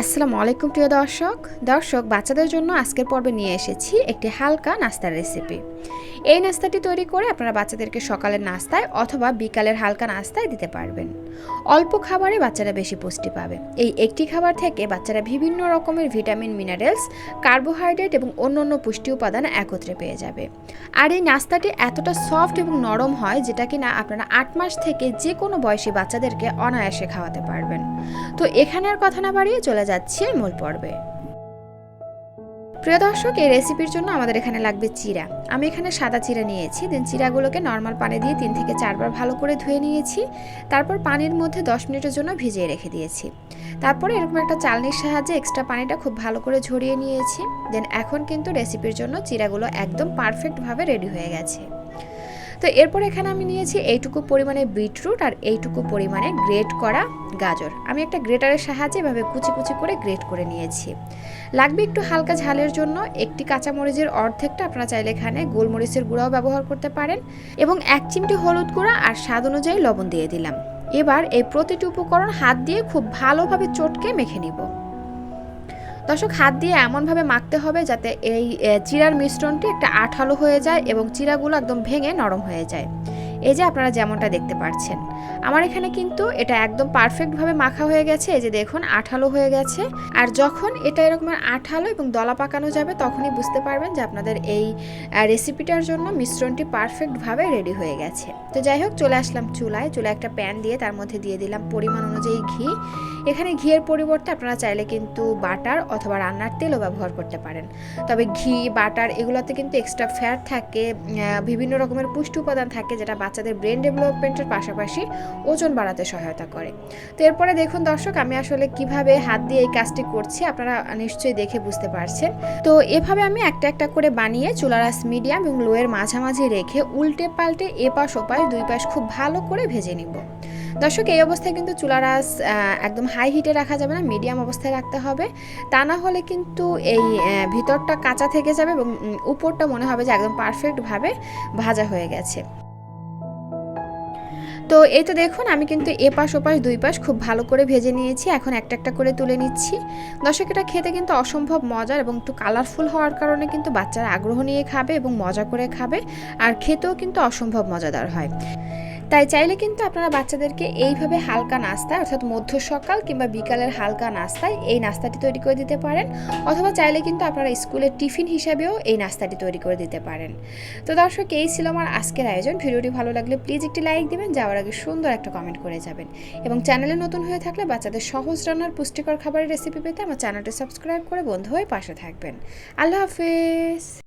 আসসালামু আলাইকুম প্রিয় দর্শক। দর্শক, বাচ্চাদের জন্য আজকের পর্বে নিয়ে এসেছি একটি হালকা নাস্তার রেসিপি এই নাস্তাটি তৈরি করে আপনারা বাচ্চাদেরকে সকালের নাস্তায় অথবা বিকালের হালকা নাস্তায় দিতে পারবেন। অল্প খাবারে বাচ্চারা বেশি পুষ্টি পাবে। এই একটি খাবার থেকে বাচ্চারা বিভিন্ন রকমের ভিটামিন, মিনারেলস, কার্বোহাইড্রেট এবং অন্যান্য পুষ্টি উপাদান একত্রে পেয়ে যাবে। আর এই নাস্তাটি এতটা সফট এবং নরম হয় যেটা কিনা আপনারা আট মাস থেকে যে কোনো বয়সী বাচ্চাদেরকে অনায়াসে খাওয়াতে পারবেন। তো এখানে আর কথা না বাড়িয়ে চলে যাচ্ছি মূল পর্বে। প্রিয় দর্শক, এই রেসিপির জন্য আমাদের এখানে লাগবে চিরা। আমি এখানে সাদা চিরা নিয়েছি দেন চিরাগুলোকে নর্মাল পানি দিয়ে তিন থেকে চারবার ভালো করে ধুয়ে নিয়েছি। তারপর পানির মধ্যে দশ মিনিটের জন্য ভিজিয়ে রেখে দিয়েছি। তারপরে এরকম একটা চালনির সাহায্যে এক্সট্রা পানিটা খুব ভালো করে ঝরিয়ে নিয়েছি। দেন এখন কিন্তু রেসিপির জন্য চিরাগুলো একদম পারফেক্টভাবে রেডি হয়ে গেছে। তো এরপর এখানে আমি নিয়েছি এইটুকু পরিমাণে বিটরুট আর এইটুকু পরিমাণে গ্রেট করা গাজর। আমি একটা গ্রেটারের সাহায্যে এভাবে কুচি কুচি করে গ্রেট করে নিয়েছি। লাগবে একটু হালকা ঝালের জন্য, একটি কাঁচামরিচের অর্ধেকটা আপনারা চাইলে এখানে গোলমরিচের গুঁড়াও ব্যবহার করতে পারেন এবং এক চিমটি হলুদ গুঁড়া আর স্বাদ অনুযায়ী লবণ দিয়ে দিলাম। এবার এই প্রতিটি উপকরণ হাত দিয়ে খুব ভালোভাবে চটকে মেখে নিব। দর্শক, হাত দিয়ে এমনভাবে মাখতে হবে যাতে এই চিরার মিশ্রণটি একটা আঠালো হয়ে যায় এবং চিরাগুলো একদম ভেঙে নরম হয়ে যায়। এই যে আপনারা যেমনটা দেখতে পাচ্ছেন আমার এখানে কিন্তু এটা একদম পারফেক্টভাবে মাখা হয়ে গেছে, এই যে দেখুন আঠালো হয়ে গেছে। আর যখন এটা এরকম আঠালো এবং দলা পাকানো যাবে, তখনই বুঝতে পারবেন যে আপনাদের এই রেসিপিটার জন্য মিশ্রণটি পারফেক্টভাবে রেডি হয়ে গেছে। তো যাই হোক, চলে আসলাম চুলায়। চুলায় একটা প্যান দিয়ে তার মধ্যে দিয়ে দিলাম পরিমাণ অনুযায়ী ঘি। এখানে ঘিয়ের পরিবর্তে আপনারা চাইলে কিন্তু বাটার অথবা রান্নার তেলও ব্যবহার করতে পারেন। তবে ঘি, বাটার এগুলোতে কিন্তু এক্সট্রা ফ্যাট থাকে বিভিন্ন রকমের পুষ্টি উপাদান থাকে যেটা বাচ্চাদের ব্রেন ডেভেলপমেন্টের পাশাপাশি ওজন বাড়াতে সহায়তা করে। তো এরপরে দেখুন দর্শক, আমি আসলে কীভাবে হাত দিয়ে এই কাজটি করছি আপনারা নিশ্চয়ই দেখে বুঝতে পারছেন। তো এভাবে আমি একটা একটা করে বানিয়ে চুলারাস মিডিয়াম এবং লোয়ের মাঝামাঝি রেখে উল্টে পাল্টে এপাশ ওপাশ দুই পাশ খুব ভালো করে ভেজে নিব। দর্শক, এই অবস্থায় কিন্তু চুলারাস একদম হাই হিটে রাখা যাবে না মিডিয়াম অবস্থায় রাখতে হবে। তা না হলে কিন্তু এই ভিতরটা কাঁচা থেকে যাবে এবং উপরটা মনে হবে যে একদম পারফেক্টভাবে ভাজা হয়ে গেছে। তো এই তো দেখুন, আমি কিন্তু এপাশ ওপাশ দুই পাশ খুব ভালো করে ভেজে নিয়েছি। এখন একটা একটা করে তুলে নিচ্ছি। দর্শক, এটা খেতে কিন্তু অসম্ভব মজার এবং একটু কালারফুল হওয়ার কারণে কিন্তু বাচ্চারা আগ্রহ নিয়ে খাবে এবং মজা করে খাবে। আর খেতেও কিন্তু অসম্ভব মজাদার হয়। তাই চাইলে কিন্তু আপনারা বাচ্চাদেরকে এইভাবে হালকা নাস্তা অর্থাৎ মধ্য সকাল কিংবা বিকালের হালকা নাস্তায় এই নাস্তাটি তৈরি করে দিতে পারেন। অথবা চাইলে কিন্তু আপনারা স্কুলের টিফিন হিসাবেও এই নাস্তাটি তৈরি করে দিতে পারেন। তো দর্শক, এই ছিল আমার আজকের আয়োজন। ভিডিওটি ভালো লাগলে প্লিজ একটি লাইক দিবেন, যাওয়ার আগে সুন্দর একটা কমেন্ট করে যাবেন। এবং চ্যানেলে নতুন হয়ে থাকলে বাচ্চাদের সহজ রান্নার পুষ্টিকর খাবারের রেসিপি পেতে আমার চ্যানেলটি সাবস্ক্রাইব করে বন্ধু হয়ে পাশে থাকবেন। আল্লাহ হাফেজ।